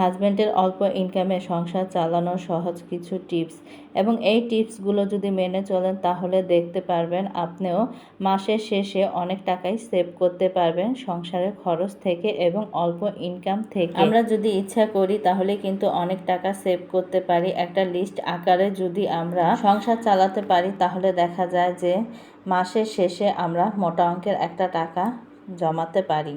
হাজব্যান্ডের অল্প ইনকামে সংসার চালানোর সহজ কিছু টিপস এবং এই টিপসগুলো যদি মেনে চলেন তাহলে দেখতে পারবেন আপনিও মাসের শেষে অনেক টাকাই সেভ করতে পারবেন সংসারের খরচ থেকে এবং অল্প ইনকাম থেকে। আমরা যদি ইচ্ছা করি তাহলে কিন্তু অনেক টাকা সেভ করতে পারি। একটা লিস্ট আকারে যদি আমরা সংসার চালাতে পারি তাহলে দেখা যায় যে মাসের শেষে আমরা মোটা অঙ্কের একটা টাকা জমাতে পারি।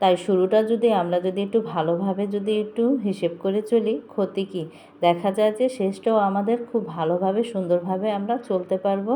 তাই শুরুটা যদি আমরা যদি একটু ভালোভাবে যদি একটু হিসেব করে চলি, ক্ষতি কি? দেখা যায় যে শেষটাও আমাদের খুব ভালোভাবে, সুন্দরভাবে আমরা চলতে পারব,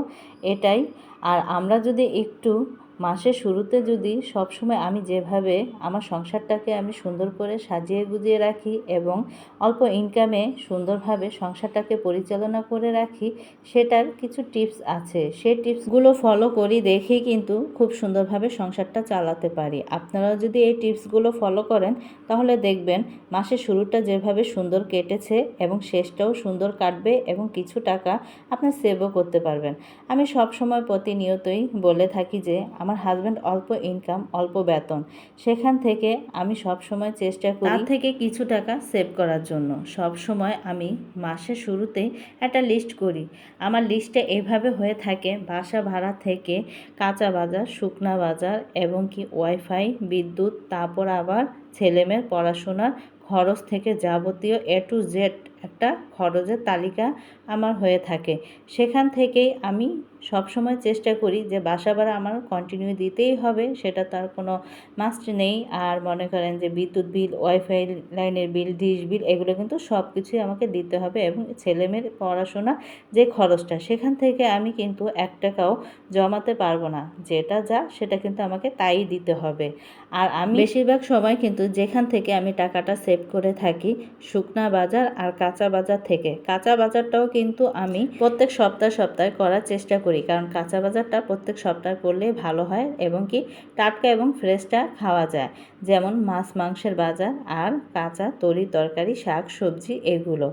এটাই। আর আমরা যদি একটু মাসের শুরুতে যদি সবসময় আমি যেভাবে আমার সংসারটাকে আমি সুন্দর করে সাজিয়ে গুজিয়ে রাখি এবং অল্প ইনকামে সুন্দরভাবে সংসারটাকে পরিচালনা করে রাখি, সেটার কিছু টিপস আছে। সেই টিপসগুলো ফলো করি দেখেই কিন্তু খুব সুন্দরভাবে সংসারটা চালাতে পারি। আপনারাও যদি এই টিপসগুলো ফলো করেন, তাহলে দেখবেন মাসের শুরুটা যেভাবে সুন্দর কেটেছে এবং শেষটাও সুন্দর কাটবে এবং কিছু টাকা আপনার সেভও করতে পারবেন। আমি সব সময় প্রতিনিয়তই বলে থাকি যে আমার হাজব্যান্ড অল্প ইনকাম অল্প বেতন। সেখান থেকে আমি সব সময় চেষ্টা করি তার থেকে কিছু টাকা সেভ করার জন্য। সব সময় আমি মাসের শুরুতেই একটা লিস্ট করি। আমার লিস্টে এভাবে হয়ে থাকে, বাসা ভাড়া থেকে কাঁচা বাজার, শুকনা বাজার এবং কি ওয়াইফাই বিদ্যুৎ, তারপর আবার ছেলেমেয়ের পড়াশোনার খরচ থেকে যাবতীয় এ টু জেড একটা খরচের তালিকা আমার হয়ে থাকে। সেখান থেকেই আমি সব সময় চেষ্টা করি যে বাসা ভাড়া আমার কন্টিনিউ দিতেই হবে, সেটা তার কোনো মাস্ট নেই। আর মনে করেন যে বিদ্যুৎ বিল ওয়াইফাই লাইনের বিল, ডিশ বিল, এগুলো কিন্তু সব কিছুই আমাকে দিতে হবে এবং ছেলেমেয়ের পড়াশোনা যে খরচটা, সেখান থেকে আমি কিন্তু এক টাকাও জমাতে পারব না। যেটা যা, সেটা কিন্তু আমাকে তাই দিতে হবে। আর আমি বেশিরভাগ সময় কিন্তু যেখান থেকে আমি টাকাটা সেভ করে থাকি, শুকনা বাজার আর কাঁচা বাজার থেকে। কাঁচা বাজারটাও কিন্তু আমি প্রত্যেক সপ্তাহ সপ্তাহে করার চেষ্টা করি। কারণ কাঁচা বাজারটা প্রত্যেক সপ্তাহ করলে ভালো হয় এবং কি টাটকা এবং ফ্রেশটা খাওয়া যায়। যেমন মাছ, মাংসের বাজার আর কাঁচা তরি তরকারি, শাক, সবজি এগুলো।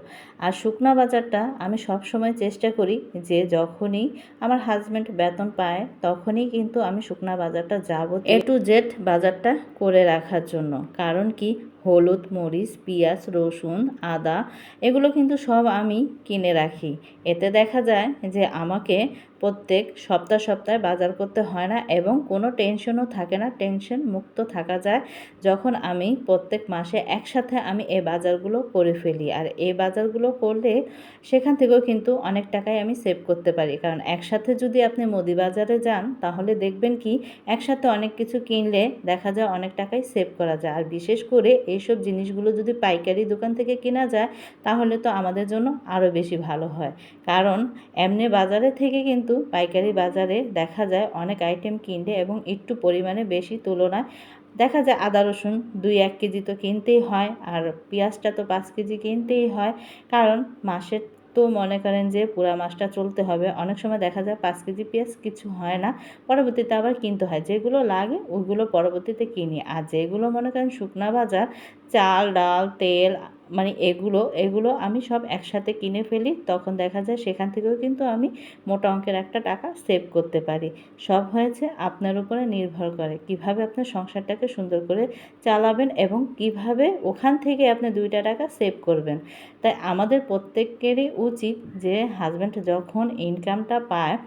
আর শুকনা বাজারটা আমি সব সময় চেষ্টা করি যে যখনই আমার হাজব্যান্ড বেতন পায় তখনই কিন্তু আমি শুকনা বাজারটা যাব এ টু জেড বাজারটা করে রাখার জন্য। কারণ কি হলুদ মরিচ, পেঁয়াজ, রসুন, আদা, এগুলো কিন্তু সব আমি কিনে রাখি। এতে দেখা যায় যে আমাকে প্রত্যেক সপ্তাহ সপ্তাহে বাজার করতে হয় না এবং কোনো টেনশনও থাকে না। টেনশন মুক্ত থাকা যায় যখন আমি প্রত্যেক মাসে একসাথে আমি এই বাজারগুলো করে ফেলি। আর এই বাজারগুলো করলে সেখান থেকেও কিন্তু অনেক টাকাই আমি সেভ করতে পারি। কারণ একসাথে যদি আপনি মুদি বাজারে যান, তাহলে দেখবেন কি একসাথে অনেক কিছু কিনলে দেখা যায় অনেক টাকাই সেভ করা যায়। আর বিশেষ করে এইসব জিনিসগুলো যদি পাইকারি দোকান থেকে কেনা যায়, তাহলে তো আমাদের জন্য আরও বেশি ভালো হয়। কারণ এমনি বাজারে থেকে কিন্তু পাইকারি বাজারে দেখা যায় অনেক আইটেম কিনলে এবং একটু পরিমাণে বেশি তুলনায় দেখা যায় আদা রসুন দুই, এক কেজি তো কিনতেই হয় আর পেঁয়াজটা তো পাঁচ কেজি কিনতেই হয়। কারণ মাসের তো মনে করেন যে পুরা মাসটা চলতে হবে। অনেক সময় দেখা যায় পাঁচ কেজি পেঁয়াজ কিছু হয় না, পরবর্তীতে আবার কিনতে হয়। যেগুলো লাগে ওইগুলো পরবর্তীতে কিনি। আর যেগুলো মনে করেন শুকনা বাজার, চাল, ডাল, তেল মানে এগুলো এগুলো আমি সব একসাথে কিনে ফেলি, তখন দেখা যায় সেখান থেকেও কিন্তু আমি মোটা অঙ্কের একটা টাকা সেভ করতে পারি। সব হয়েছে আপনার উপরে নির্ভর করে কীভাবে আপনার সংসারটাকে সুন্দর করে চালাবেন এবং কীভাবে ওখান থেকে আপনি দুইটা টাকা সেভ করবেন। তাই আমাদের প্রত্যেকেরই উচিত যে হাজব্যান্ড যখন ইনকামটা পায়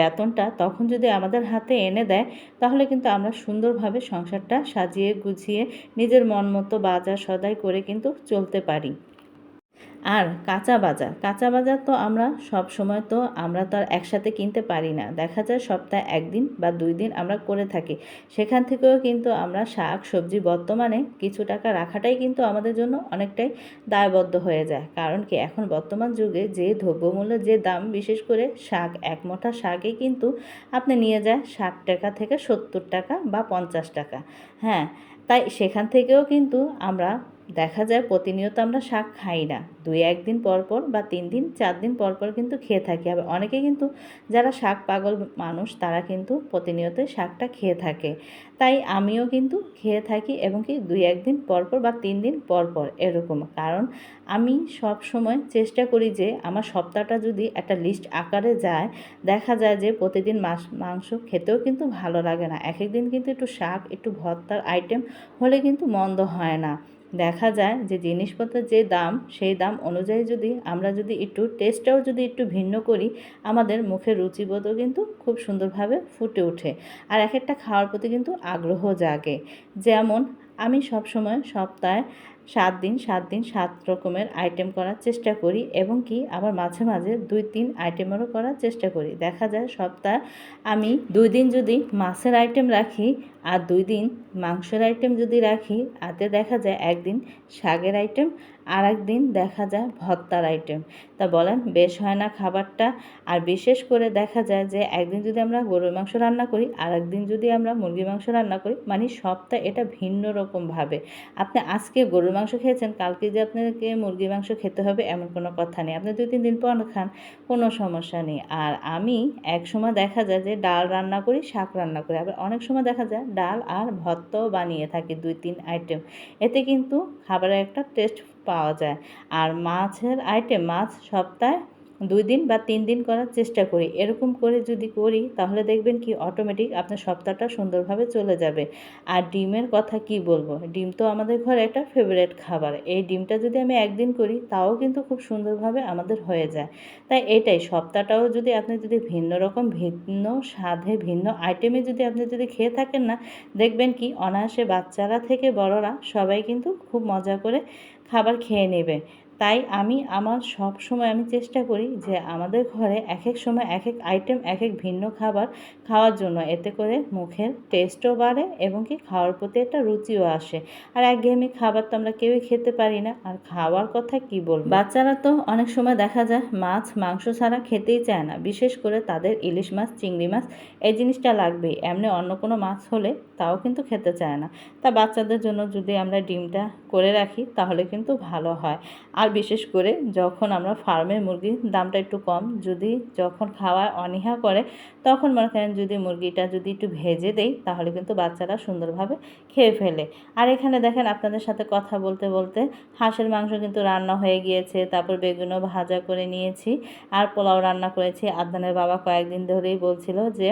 বেতনটা তখন যদি আমাদের হাতে এনে দেয়, তাহলে কিন্তু আমরা সুন্দরভাবে সংসারটা সাজিয়ে গুছিয়ে নিজের মন মতো বাজার সদাই করে কিন্তু চলতে পারি। আর কাঁচা বাজার। কাঁচা বাজার তো আমরা সব সময় তো আমরা তো আর একসাথে কিনতে পারি না। দেখা যায় সপ্তাহে একদিন বা দুই দিন আমরা করে থাকি। সেখান থেকেও কিন্তু আমরা শাক, সবজি বর্তমানে কিছু টাকা রাখাটাই কিন্তু আমাদের জন্য অনেকটাই দায়বদ্ধ হয়ে যায়। কারণ কি এখন বর্তমান যুগে যে দ্রব্যমূল্যের যে দাম, বিশেষ করে শাক, এক মোটা শাকে কিন্তু আপনি নিয়ে যায় ষাট টাকা থেকে সত্তর টাকা বা পঞ্চাশ টাকা। হ্যাঁ তাই সেখান থেকেও কিন্তু আমরা দেখা যায় প্রতিনিয়ত আমরা শাক খাই না। দুই একদিন পর পর বা তিন দিন, চার দিন পর পর কিন্তু খেয়ে থাকি। আবার অনেকে কিন্তু যারা শাক পাগল মানুষ, তারা কিন্তু প্রতিনিয়ত শাকটা খেয়ে থাকে। তাই আমিও কিন্তু খেয়ে থাকি এবং কি দুই একদিন পর পর বা তিন দিন পর পর এরকম। কারণ আমি সব সময় চেষ্টা করি যে আমার সপ্তাহটা যদি একটা লিস্ট আকারে যায়, দেখা যায় যে প্রতিদিন মাস, মাংস খেতেও কিন্তু ভালো লাগে না। এক একদিন কিন্তু একটু শাক, একটু ভর্তার আইটেম হলে কিন্তু মন্দ হয় না। দেখা যায় যে জিনিসপত্রের যে দাম, সেই দাম অনুযায়ী যদি আমরা যদি একটু টেস্টটাও যদি একটু ভিন্ন করি, আমাদের মুখের রুচিবোধও কিন্তু খুব সুন্দরভাবে ফুটে ওঠে। আর এক একটা খাওয়ার প্রতি কিন্তু আগ্রহ জাগে। যেমন, আমি সবসময় সপ্তাহে সাত দিন সাত দিন সাত রকমের আইটেম করার চেষ্টা করি এবং কি আবার মাঝে মাঝে দুই, তিন আইটেমেরও করার চেষ্টা করি। দেখা যায় সপ্তাহে আমি দুই দিন যদি মাছের আইটেম রাখি আর দুই দিন মাংসের আইটেম যদি রাখি তাতে দেখা যায় একদিন শাকের আইটেম আর একদিন দেখা যায় ভত্তার আইটেম তা বলেন, বেশ হয় না খাবারটা? আর বিশেষ করে দেখা যায় যে একদিন যদি আমরা গরুর মাংস রান্না করি আর একদিন যদি আমরা মুরগির মাংস রান্না করি মানে সপ্তাহে এটা ভিন্ন রকমভাবে আপনি আজকে গরুর মাংস খেয়েছেন, কালকে যে আপনাকে মুরগির মাংস খেতে হবে, এমন কোনো কথা নেই। আপনি দুই, তিন দিন পর খান, কোনো সমস্যা নেই। আর আমি এক সময় দেখা যায় যে ডাল রান্না করি, শাক রান্না করি। আবার অনেক সময় দেখা যায় ডাল আর ভর্তাও বানিয়ে থাকি দুই তিন আইটেম এতে কিন্তু খাবারের একটা টেস্ট পাওয়া যায়। আর মাছের আইটেম মাছ সপ্তাহে দুই দিন বা তিন দিন করার চেষ্টা করি। এরকম করে যদি করি, তাহলে দেখবেন কি অটোমেটিক আপনার সপ্তাহটা সুন্দরভাবে চলে যাবে। আর ডিমের কথা কি বলব? ডিম তো আমাদের ঘরে একটা ফেভারেট খাবার। এই ডিমটা যদি আমি একদিন করি, তাও কিন্তু খুব সুন্দরভাবে আমাদের হয়ে যায়। তাই এটাই, সপ্তাহটাও যদি আপনি যদি ভিন্ন রকম, ভিন্ন স্বাদে, ভিন্ন আইটেমে যদি আপনি যদি খেয়ে থাকেন না, দেখবেন কি অনায়াসে বাচ্চারা থেকে বড়রা সবাই কিন্তু খুব মজা করে খাবার খেয়ে নেবে। তাই আমি আমার সব সময় আমি চেষ্টা করি যে আমাদের ঘরে এক এক সময় এক এক আইটেম এক এক ভিন্ন খাবার খাওয়ার জন্য। এতে করে মুখের টেস্টও বাড়ে এবং কি খাওয়ার প্রতি একটা রুচিও আসে। আর একঘেয়েমি খাবার তো আমরা কেউই খেতে পারি না। আর খাওয়ার কথা কি বলব? বাচ্চারা তো অনেক সময় দেখা যায় মাছ, মাংস ছাড়া খেতেই চায় না। বিশেষ করে তাদের ইলিশ মাছ, চিংড়ি মাছ, এই জিনিসটা লাগবেই। এমনি অন্য কোনো মাছ হলে তাও কিন্তু খেতে চায় না। তা বাচ্চাদের জন্য যদি আমরা ডিমটা করে রাখি তাহলে কিন্তু ভালো হয়। আর বিশেষ করে যখন আমরা ফার্মের মুরগির দামটা একটু কম, যদি যখন খাওয়ায় অনীহা করে, তখন মনে করেন যদি মুরগিটা যদি একটু ভেজে দেই, তাহলে কিন্তু বাচ্চারা সুন্দরভাবে খেয়ে ফেলে। আর এখানে দেখেন আপনাদের সাথে কথা বলতে বলতে হাঁসের মাংস কিন্তু রান্না হয়ে গিয়েছে, তারপর বেগুনও ভাজা করে নিয়েছি, আর পোলাও রান্না করেছি। আদানের বাবা কয়েকদিন ধরেই বলছিল যে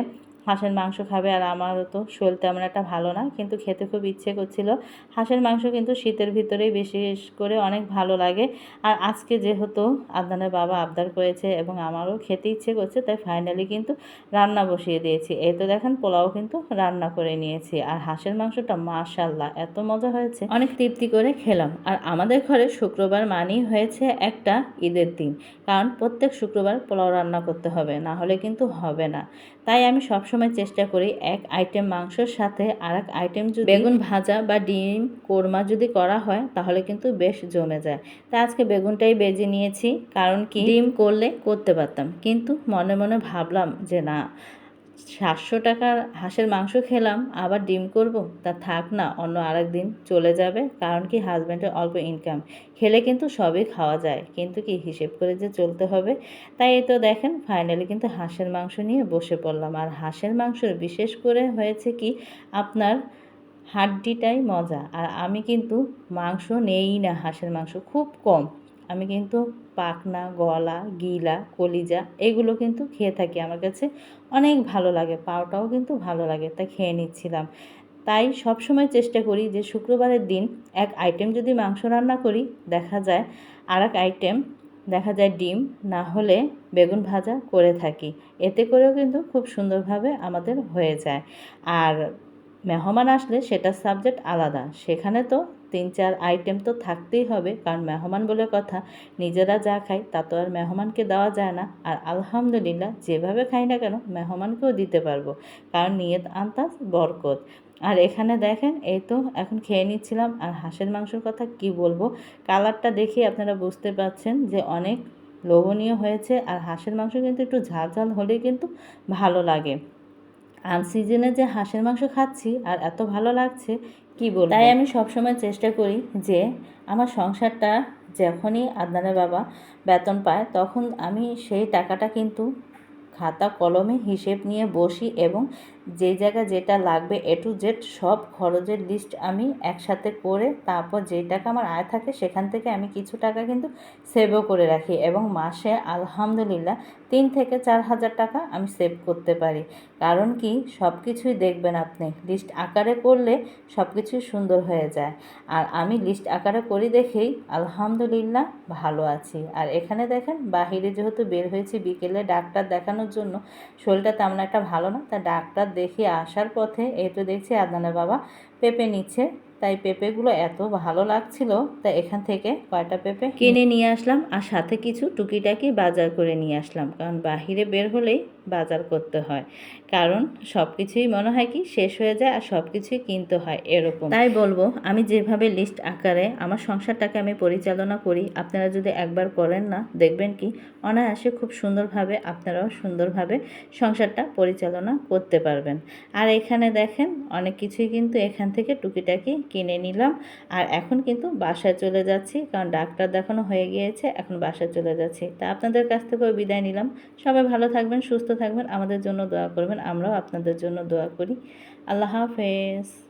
হাঁসের মাংস খাবে আর আমারও তো শরীর তেমন একটা ভালো না, কিন্তু খেতে খুব ইচ্ছে করছিল। হাঁসের মাংস কিন্তু শীতের ভিতরেই বিশেষ করে অনেক ভালো লাগে। আর আজকে যেহেতু আদানের বাবা আবদার করেছে এবং আমারও খেতে ইচ্ছে করছে, তাই ফাইনালি কিন্তু রান্না বসিয়ে দিয়েছি। এই তো দেখেন, পোলাও কিন্তু রান্না করে নিয়েছি। আর হাঁসের মাংসটা মাশাল্লাহ এত মজা হয়েছে। অনেক তৃপ্তি করে খেলাম। আর আমাদের ঘরে শুক্রবার মানেই হয়েছে একটা ঈদের দিন, কারণ প্রত্যেক শুক্রবার পোলাও রান্না করতে হবে, না হলে কিন্তু হবে না। তাই আমি সবসময় চেষ্টা করি এক আইটেম মাংসর সাথে আর এক আইটেম যদি বেগুন ভাজা বা ডিম কোরমা যদি করা হয় তাহলে কিন্তু বেশ জমে যায়। তা আজকে বেগুনটাই বেজে নিয়েছি কারণ কি? ডিম করলে করতে পারতাম কিন্তু মনে মনে ভাবলাম যে না সাতশো টাকার হাঁসের মাংস খেলাম, আবার ডিম করব? তা থাক না, অন্য আরেক দিন চলে যাবে, কারণ কি হাজব্যান্ডের অল্প ইনকাম খেলে কিন্তু সবই খাওয়া যায়, কিন্তু কি হিসেব করে যে চলতে হবে? তাই এই তো দেখেন ফাইনালি কিন্তু হাঁসের মাংস নিয়ে বসে পড়লাম। আর হাঁসের মাংসের বিশেষ করে হয়েছে কি, আপনার হাড্ডিটাই মজা। আর আমি কিন্তু মাংস নেই না হাঁসের মাংস, খুব কম। আমি কিন্তু পাখনা, গলা, গিলা, কলিজা এগুলো কিন্তু খেয়ে থাকি। আমার কাছে অনেক ভালো লাগে, পাওটাও কিন্তু ভালো লাগে, তা খেয়ে নিচ্ছিলাম। তাই সব সময় চেষ্টা করি যে শুক্রবারের দিন এক আইটেম যদি মাংস রান্না করি, দেখা যায় আর এক আইটেম দেখা যায় ডিম, না হলে বেগুন ভাজা করে থাকি। এতে করেও কিন্তু খুব সুন্দরভাবে আমাদের হয়ে যায়। আর মেহমান আসলে সেটার সাবজেক্ট আলাদা। সেখানে তো তিন চার আইটেম তো থাকতেই হবে, কারণ মেহমান বলে কথা, নিজেরা যা খাই তা তো আর মেহমানকে দেওয়া যায় না। আর আলহামদুলিল্লাহ, যেভাবে খাই না কেন, মেহমানকেও দিতে পারব, কারণ নিয়ত আন্তাজ বরকত। আর এখানে দেখেন, এই তো এখন খেয়ে নিচ্ছিলাম, আর হাঁসের মাংসর কথা কি বলব? কালারটা দেখে আপনারা বুঝতে পারছেন যে অনেক লোভনীয় হয়েছে, আর হাঁসের মাংস কিন্তু একটু ঝাল ঝাল হলেই কিন্তু ভালো লাগে। আনসিজনে যে হাঁসের মাংস খাচ্ছি, আর এত ভালো লাগছে কি বলব? তাই আমি সবসময় চেষ্টা করি যে আমার সংসারটা যখনই আদনানের বাবা বেতন পায়, তখন আমি সেই টাকাটা কিন্তু খাতা, কলমে হিসেব নিয়ে বসি এবং যে জায়গা যেটা লাগবে এ টু জেড সব খরচের লিস্ট আমি একসাথে করে তারপর যে টাকা আমার আয় থাকে সেখান থেকে আমি কিছু টাকা কিন্তু সেভও করে রাখি এবং মাসে আলহামদুলিল্লাহ তিন থেকে চার হাজার টাকা আমি সেভ করতে পারি। কারণ কি? সব কিছুই দেখবেন আপনি। লিস্ট আকারে করলে সব কিছুই সুন্দর হয়ে যায়। আর আমি লিস্ট আকারে করি দেখেই আলহামদুলিল্লাহ ভালো আছি। আর এখানে দেখেন, বাহিরে যেহেতু বের হয়েছি বিকেলে ডাক্তার দেখানোর জন্য, শরীরটা তেমন একটা ভালো না। তা ডাক্তার দেখিয়ে আসার পথে, এই তো দেখছি আদনানের বাবা পেঁপে নিচ্ছে। তাই পেঁপেগুলো এত ভালো লাগছিল তা এখান থেকে কয়টা পেঁপে? কিনে নিয়ে আসলাম আর সাথে কিছু টুকিটাকি বাজার করে নিয়ে আসলাম, কারণ বাহিরে বের হলেই বাজার করতে হয়। কারণ সব কিছুই মনে হয় কি শেষ হয়ে যায় আর সব কিছুই কিনতে হয় এরকম। তাই বলব, আমি যেভাবে লিস্ট আকারে আমার সংসারটাকে আমি পরিচালনা করি, আপনারা যদি একবার করেন না, দেখবেন কি অনায়াসে খুব সুন্দরভাবে আপনারাও সুন্দরভাবে সংসারটা পরিচালনা করতে পারবেন। আর এখানে দেখেন অনেক কিছুই কিন্তু এখান থেকে টুকিটাকি কিনে নিলাম। আর এখন কিন্তু বাসায় চলে যাচ্ছি, কারণ ডাক্তার দেখানো হয়ে গিয়েছে, এখন বাসায় চলে যাচ্ছি। তা আপনাদের কাছ থেকেও বিদায় নিলাম। সবাই ভালো থাকবেন, সুস্থ থাকবেন আমাদের জন্য দোয়া করবেন আমরাও আপনাদের জন্য দোয়া করি। আল্লাহ হাফেজ।